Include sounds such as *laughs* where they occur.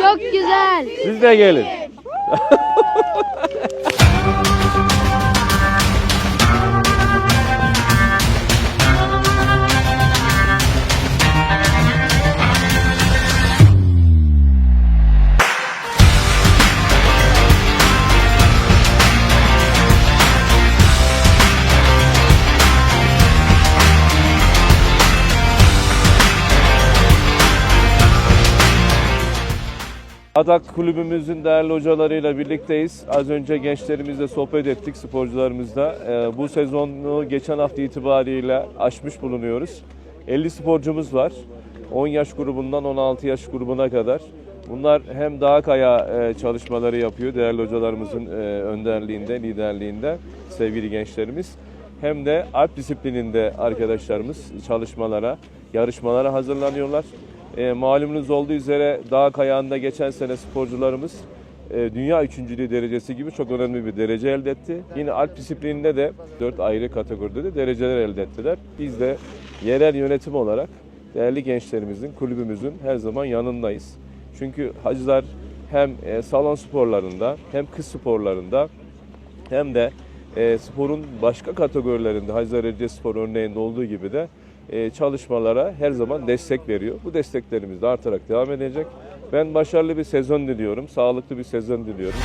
Çok güzel. Siz de gelin. *laughs* Adak kulübümüzün değerli hocalarıyla birlikteyiz. Az önce gençlerimizle sohbet ettik, sporcularımızla. Ee, bu sezonu geçen hafta itibariyle aşmış bulunuyoruz. 50 sporcumuz var. 10 yaş grubundan 16 yaş grubuna kadar. Bunlar hem dağ kaya e, çalışmaları yapıyor değerli hocalarımızın e, önderliğinde, liderliğinde sevgili gençlerimiz. Hem de alp disiplininde arkadaşlarımız çalışmalara, yarışmalara hazırlanıyorlar. E, malumunuz olduğu üzere dağ kayağında geçen sene sporcularımız e, dünya üçüncülüğü derecesi gibi çok önemli bir derece elde etti. Yine alp disiplininde de dört ayrı kategoride de dereceler elde ettiler. Biz de yerel yönetim olarak değerli gençlerimizin, kulübümüzün her zaman yanındayız. Çünkü hacılar hem e, salon sporlarında hem kız sporlarında hem de e, sporun başka kategorilerinde Hacılar Erce Spor örneğinde olduğu gibi de çalışmalara her zaman destek veriyor. Bu desteklerimiz de artarak devam edecek. Ben başarılı bir sezon diliyorum, sağlıklı bir sezon diliyorum.